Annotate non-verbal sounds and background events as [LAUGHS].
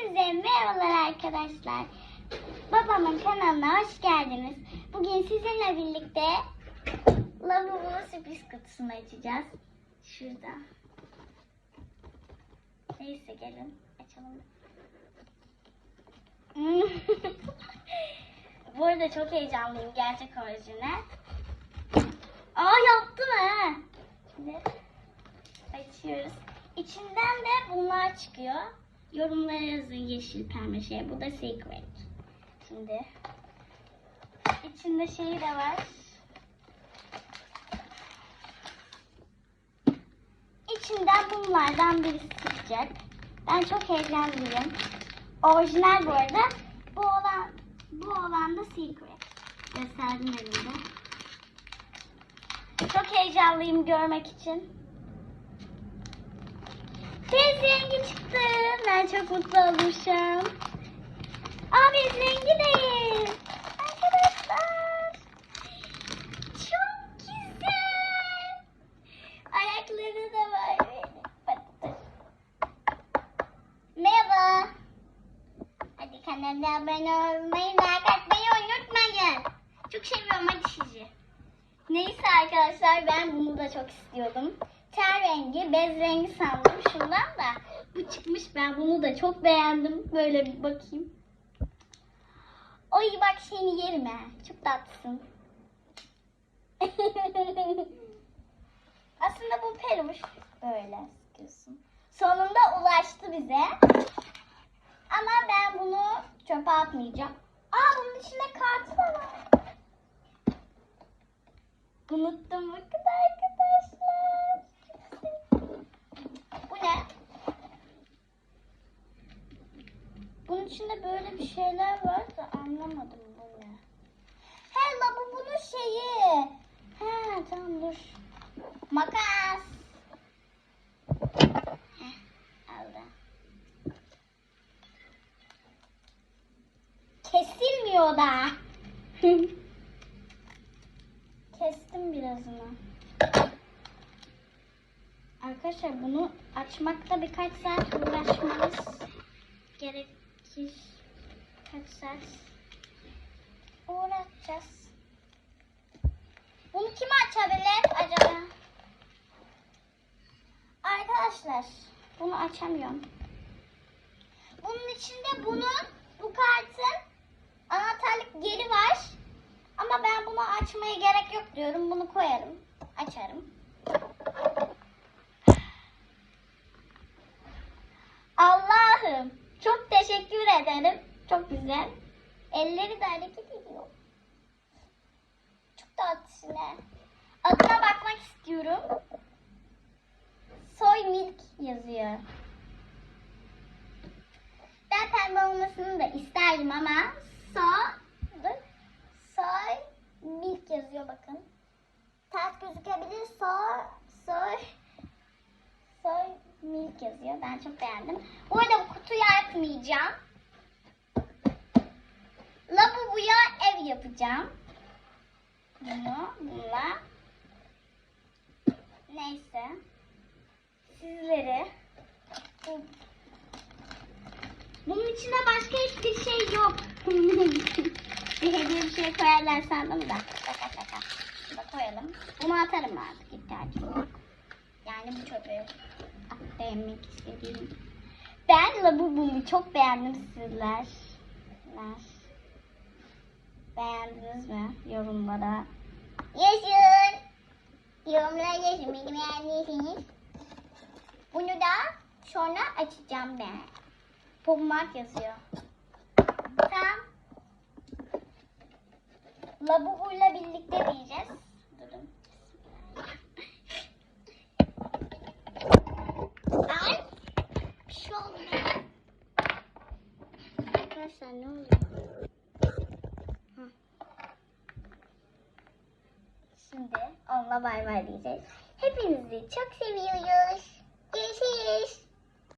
Hepinize merhabalar arkadaşlar. Babamın kanalına hoş geldiniz. Bugün sizinle birlikte lavabo sürpriz kutusunu açacağız. Şurada. Neyse gelin açalım. [LAUGHS] Bu arada çok heyecanlıyım gerçek orijinal. Aa yaptım ha. Şimdi açıyoruz. İçinden de bunlar çıkıyor. Yorumlara yazın yeşil pembe şey. Bu da secret. Şimdi içinde şeyi de var. İçinden bunlardan birisi çıkacak. Ben çok heyecanlıyım. Orijinal bu arada. Bu olan bu olan da secret. Gösterdim elimde. Çok heyecanlıyım görmek için. Bez rengi çıktı. Ben çok mutlu olmuşum. Aa bez rengi değil. Arkadaşlar. Çok güzel. Ayakları da var. Patates. Merhaba. Hadi kanalıma abone olmayı, like atmayı unutmayın. Çok seviyorum hadi sizi. Neyse arkadaşlar ben bunu da çok istiyordum. Ter rengi, bez rengi sandım şundan da. Bu çıkmış ben bunu da çok beğendim. Böyle bir bakayım. Oy bak seni yerim ha. Çok tatlısın. [LAUGHS] Aslında bu peluş böyle sıkıyorsun. Sonunda ulaştı bize. Ama ben bunu çöpe atmayacağım. Aa bunun içinde kartı da var. Unuttum bakın arkadaşlar. Bu ne? Bunun içinde böyle bir şeyler var da anlamadım bu ne. He la bu bunun şeyi. He tamam dur. Makas. Heh, aldı. Kesilmiyor da. [LAUGHS] Kestim birazını. Arkadaşlar bunu açmakta birkaç saat uğraşmamız gerekir. Kaç saat uğraşacağız. Bunu kim açabilir acaba? Arkadaşlar bunu açamıyorum. Bunun içinde bunun bu kartın anahtarlık geri var. Ama ben bunu açmaya gerek yok diyorum. Bunu koyarım. Açarım. Çok teşekkür ederim. Çok güzel. Elleri de hareket ediyor. Çok tatlısın ha. Adına bakmak istiyorum. Soy milk yazıyor. Ben pembe olmasını da isterdim ama so. Soy milk yazıyor bakın. Ters gözükebilir. Soy soy yazıyor. Ben çok beğendim. Bu arada kutuyu açmayacağım. Lavaboya ev yapacağım. Bunu bununla. Neyse. Sizlere bu bunun içinde başka hiçbir şey yok. [LAUGHS] bir hediye bir şey koyarlar sandım da. Şaka şaka. Şurada koyalım. Bunu atarım artık ihtiyacım yok. Yani bu çöpe beğenmek istediğim. Ben lavabomu çok beğendim sizler. Beğendiniz mi? Yorumlara. Yaşın. Yorumlara yazın beni beğendiyseniz. Bunu da sonra açacağım ben. Pummak yazıyor. Tamam. Labubu'yla birlikte diyeceğiz. Durun. Ay. Bir şey oldu. Arkadaşlar ne oluyor? Şimdi onunla bay bay diyeceğiz. Hepinizi çok seviyoruz. Görüşürüz.